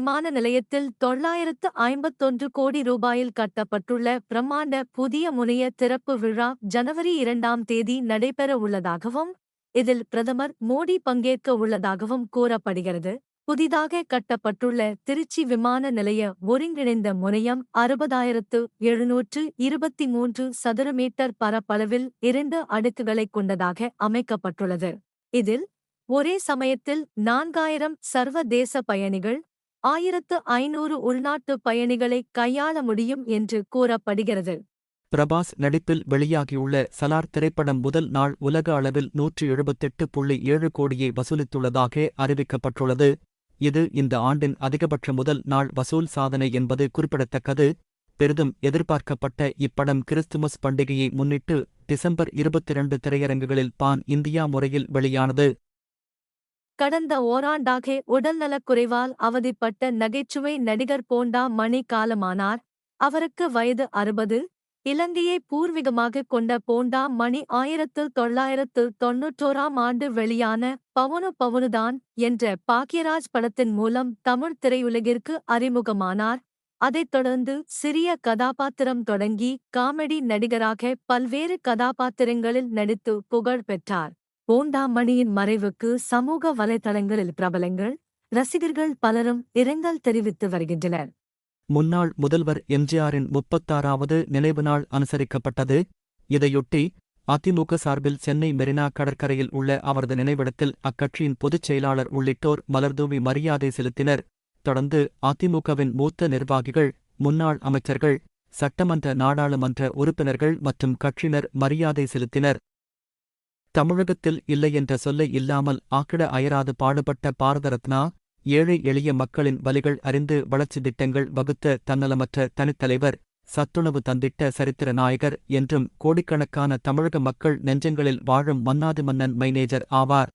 விமான நிலையத்தில் தொள்ளாயிரத்து ஐம்பத்தொன்று கோடி ரூபாயில் கட்டப்பட்டுள்ள பிரம்மாண்ட புதிய முனைய திறப்பு விழா ஜனவரி இரண்டாம் தேதி நடைபெற உள்ளதாகவும் இதில் பிரதமர் மோடி பங்கேற்க உள்ளதாகவும் கூறப்படுகிறது. புதிதாக கட்டப்பட்டுள்ள திருச்சி விமான நிலைய ஒருங்கிணைந்த முனையம் அறுபதாயிரத்து எழுநூற்று இருபத்தி மூன்று சதுர மீட்டர் பரப்பளவில் இரண்டு அடுக்குகளைக் கொண்டதாக அமைக்கப்பட்டுள்ளது. இதில் ஒரே சமயத்தில் நான்காயிரம் சர்வதேச பயணிகள் ஆயிரத்து ஐநூறு உள்நாட்டு பயணிகளை கையாள முடியும் என்று கூறப்படுகிறது. பிரபாஸ் நடிப்பில் வெளியாகியுள்ள சலார் திரைப்படம் முதல் நாள் உலக அளவில் நூற்று எழுபத்தெட்டு புள்ளி ஏழு கோடியை வசூலித்துள்ளதாக அறிவிக்கப்பட்டுள்ளது. இது இந்த ஆண்டின் அதிகபட்ச முதல் நாள் வசூல் சாதனை என்பது குறிப்பிடத்தக்கது. பெரிதும் எதிர்பார்க்கப்பட்ட இப்படம் கிறிஸ்துமஸ் பண்டிகையை முன்னிட்டு டிசம்பர் இருபத்திரண்டு திரையரங்குகளில் பான் இந்தியா முறையில் வெளியானது. கடந்த ஓராண்டாக உடல்நலக்குறைவால் அவதிப்பட்ட நகைச்சுவை நடிகர் போண்டா மணி காலமானார். அவருக்கு வயது அறுபது. இலங்கையை பூர்வீகமாக கொண்ட போண்டா மணி ஆயிரத்து தொள்ளாயிரத்து தொன்னூற்றோராம் ஆண்டு வெளியான பவனு பவனுதான் என்ற பாக்யராஜ் படத்தின் மூலம் தமிழ் திரையுலகிற்கு அறிமுகமானார். அதைத் தொடர்ந்து சிறிய கதாபாத்திரம் தொடங்கி காமெடி நடிகராக பல்வேறு கதாபாத்திரங்களில் நடித்து புகழ் பெற்றார். போண்டாமணியின் மறைவுக்கு சமூக வலைதளங்களில் பிரபலங்கள் ரசிகர்கள் பலரும் இரங்கல் தெரிவித்து வருகின்றனர். முன்னாள் முதல்வர் எம்ஜிஆரின் முப்பத்தாறாவது நினைவு நாள் அனுசரிக்கப்பட்டது. இதையொட்டி அதிமுக சார்பில் சென்னை மெரினா கடற்கரையில் உள்ள அவரது நினைவிடத்தில் அக்கட்சியின் பொதுச் செயலாளர் உள்ளிட்டோர் மலர்தூவி மரியாதை செலுத்தினர். தொடர்ந்து அதிமுகவின் மூத்த நிர்வாகிகள் முன்னாள் அமைச்சர்கள் சட்டமன்ற நாடாளுமன்ற உறுப்பினர்கள் மற்றும் கட்சியினர் மரியாதை செலுத்தினர். தமிழகத்தில் இல்லை என்ற சொல்லை இல்லாமல் ஆக்கிட அயராது பாடுபட்ட பாரத ரத்னா ஏழை எளிய மக்களின் வலிகள் அறிந்து வளர்ச்சி திட்டங்கள் வகுத்த தன்னலமற்ற தனித்தலைவர் சத்துணவு தந்திட்ட சரித்திர நாயகர் என்றும் கோடிக்கணக்கான தமிழக மக்கள் நெஞ்சங்களில் வாழும் மன்னாதி மன்னன் மைனேஜர் ஆவார்.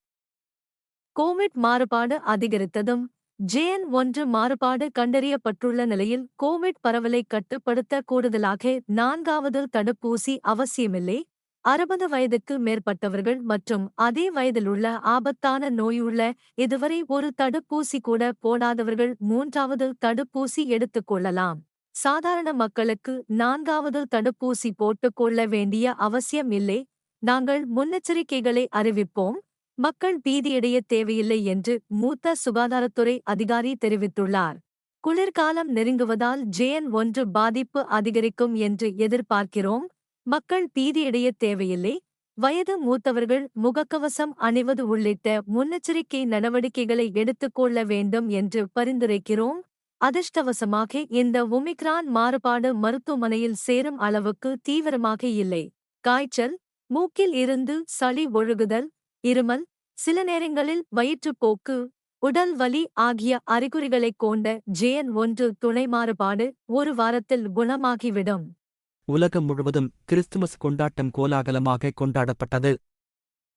கோவிட் மாறுபாடு அதிகரித்ததும் ஜேஎன் ஒன்று மாறுபாடு கண்டறியப்பட்டுள்ள நிலையில் கோவிட் பரவலை கட்டுப்படுத்த கூடுதலாக நான்காவது தடுப்பூசி அவசியமில்லை. அறுபது வயதுக்கு மேற்பட்டவர்கள் மற்றும் அதே வயதிலுள்ள ஆபத்தான நோயுள்ள இதுவரை ஒரு தடுப்பூசி கூட போடாதவர்கள் மூன்றாவது தடுப்பூசி எடுத்துக் கொள்ளலாம். சாதாரண மக்களுக்கு நான்காவது தடுப்பூசி போட்டுக்கொள்ள வேண்டிய அவசியம் இல்லை. நாங்கள் முன்னெச்சரிக்கைகளை அறிவிப்போம். மக்கள் பீதியடைய தேவையில்லை என்று மூத்த சுகாதாரத்துறை அதிகாரி தெரிவித்துள்ளார். குளிர்காலம் நெருங்குவதால் ஜேஎன் ஒன்று பாதிப்பு அதிகரிக்கும் என்று எதிர்பார்க்கிறோம். மக்கள் பீதியடைய தேவையில்லை. வயது மூத்தவர்கள் முகக்கவசம் அணிவது உள்ளிட்ட முன்னெச்சரிக்கை நடவடிக்கைகளை எடுத்துக்கொள்ள வேண்டும் என்று பரிந்துரைக்கிறோம். அதிர்ஷ்டவசமாக இந்த ஒமிக்ரான் மாறுபாடு மருத்துவமனையில் சேரும் அளவுக்கு தீவிரமாக இல்லை. காய்ச்சல் மூக்கில் இருந்து சளி ஒழுகுதல் இருமல் சில நேரங்களில் வயிற்றுப்போக்கு உடல் வலி ஆகிய அறிகுறிகளைக் கொண்ட ஜேஎன் ஒன்று துணை மாறுபாடு ஒரு வாரத்தில் குணமாகிவிடும். உலகம் முழுவதும் கிறிஸ்துமஸ் கொண்டாட்டம் கோலாகலமாக கொண்டாடப்பட்டது.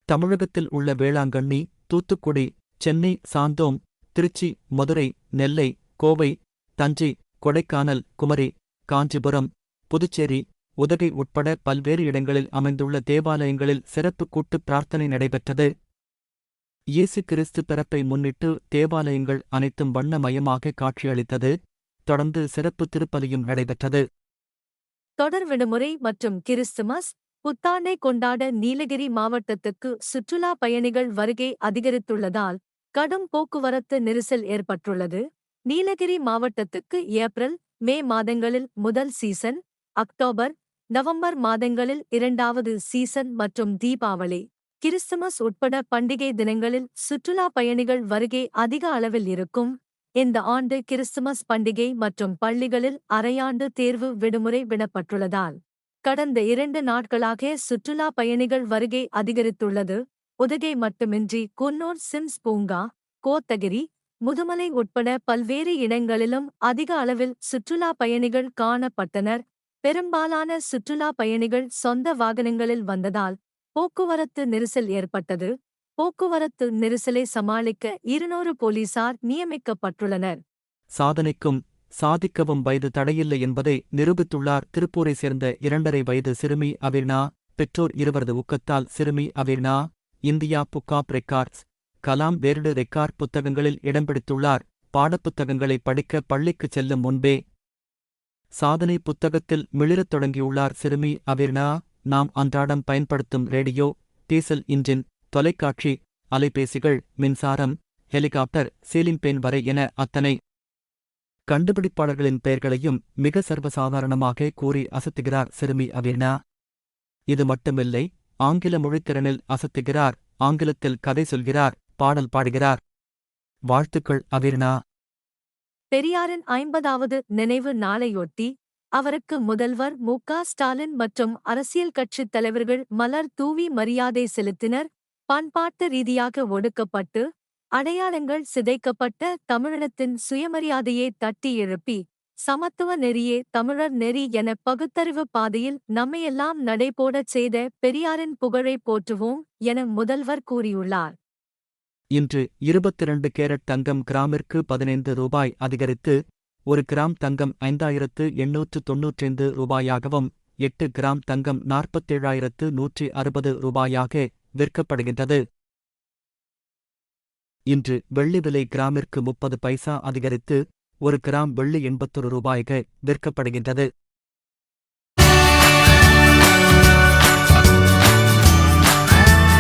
தமிழகத்தில் உள்ள வேளாங்கண்ணி தூத்துக்குடி சென்னை சாந்தோம் திருச்சி மதுரை நெல்லை கோவை தஞ்சை கொடைக்கானல் குமரி காஞ்சிபுரம் புதுச்சேரி உதகை உட்பட பல்வேறு இடங்களில் அமைந்துள்ள தேவாலயங்களில் சிறப்பு கூட்டு பிரார்த்தனை நடைபெற்றது. இயேசு கிறிஸ்து பிறப்பை முன்னிட்டு தேவாலயங்கள் அனைத்தும் வண்ணமயமாக காட்சியளித்தது. தொடர்ந்து சிறப்பு திருப்பலியும் நடைபெற்றது. தொடர் விடுமுறை மற்றும் கிறிஸ்துமஸ் புத்தாண்டை கொண்டாட நீலகிரி மாவட்டத்துக்கு சுற்றுலா பயணிகள் வருகை அதிகரித்துள்ளதால் கடும் போக்குவரத்து நெரிசல் ஏற்பட்டுள்ளது. நீலகிரி மாவட்டத்துக்கு ஏப்ரல் மே மாதங்களில் முதல் சீசன் அக்டோபர் நவம்பர் மாதங்களில் இரண்டாவது சீசன் மற்றும் தீபாவளி. கிறிஸ்துமஸ் உட்பட பண்டிகை தினங்களில் சுற்றுலா பயணிகள் வருகை அதிக அளவில் இருக்கும். இந்த ஆண்டு கிறிஸ்துமஸ் பண்டிகை மற்றும் பள்ளிகளில் அரையாண்டு தேர்வு விடுமுறை விடப்பட்டுள்ளதால் கடந்த இரண்டு நாட்களாக சுற்றுலா பயணிகள் வருகை அதிகரித்துள்ளது. உதகை மட்டுமின்றி குன்னூர் சிம்ஸ் பூங்கா கோத்தகிரி முதுமலை உட்பட பல்வேறு இடங்களிலும் அதிக அளவில் சுற்றுலா பயணிகள் காணப்பட்டனர். பெரும்பாலான சுற்றுலா பயணிகள் சொந்த வாகனங்களில் வந்ததால் போக்குவரத்து நெரிசல் ஏற்பட்டது. போக்குவரத்து நெரிசலை சமாளிக்க இருநூறு போலீசார் நியமிக்கப்பட்டுள்ளனர். சாதனைக்கும் சாதிக்கவும் வயது தடையில்லை என்பதை நிரூபித்துள்ளார் திருப்பூரை சேர்ந்த இரண்டரை வயது சிறுமி அவிர்னா பெற்றோர் இருவரது ஊக்கத்தால் சிறுமி Avirna India book of records Kalam world record புத்தகங்களில் இடம் பிடித்துள்ளார். பாடப்புத்தகங்களை படிக்க பள்ளிக்குச் செல்லும் முன்பே சாதனை புத்தகத்தில் மிளிரத் தொடங்கியுள்ளார் சிறுமி அவிர்னா நாம் அன்றாடம் பயன்படுத்தும் ரேடியோ டீசல் இன்ஜின் தொலைக்காட்சி அலைபேசிகள் மின்சாரம் ஹெலிகாப்டர் சீலிங் பென் வரை என அத்தனை கண்டுபிடிப்பாளர்களின் பெயர்களையும் மிக சர்வசாதாரணமாக கூறி அசத்துகிறார் சிறுமி அவீனா இது மட்டுமில்லை ஆங்கில மொழித்திறனில் அசத்துகிறார் ஆங்கிலத்தில் கதை சொல்கிறார் பாடல் பாடுகிறார். வாழ்த்துக்கள் அவீர்னா பெரியாரின் ஐம்பதாவது நினைவு நாளையொட்டி அவருக்கு முதல்வர் மு ஸ்டாலின் மற்றும் அரசியல் கட்சித் தலைவர்கள் மலர் தூவி மரியாதை செலுத்தினர். பண்பாட்டு ரீதியாக ஒடுக்கப்பட்டு அடையாளங்கள் சிதைக்கப்பட்ட தமிழினத்தின் சுயமரியாதையை தட்டி எழுப்பி சமத்துவ நெறியே தமிழர் நெறி என பகுத்தறிவு பாதையில் நம்மையெல்லாம் நடைபோடச் செய்த பெரியாரின் புகழை போற்றுவோம் என முதல்வர் கூறியுள்ளார். இன்று இருபத்திரண்டு கேரட் தங்கம் கிராமிற்கு பதினைந்து ரூபாய் அதிகரித்து ஒரு கிராம் தங்கம் ஐந்தாயிரத்து எண்ணூற்று தொன்னூற்றைந்து ரூபாயாகவும் எட்டு கிராம் தங்கம் நாற்பத்தேழாயிரத்து நூற்றி அறுபது ரூபாயாக விற்கப்படுகின்றது. இன்று வெள்ளி விலை கிராமிற்கு முப்பது பைசா அதிகரித்து ஒரு கிராம் வெள்ளி எண்பத்தொரு ரூபாய்க்கு விற்கப்படுகின்றது.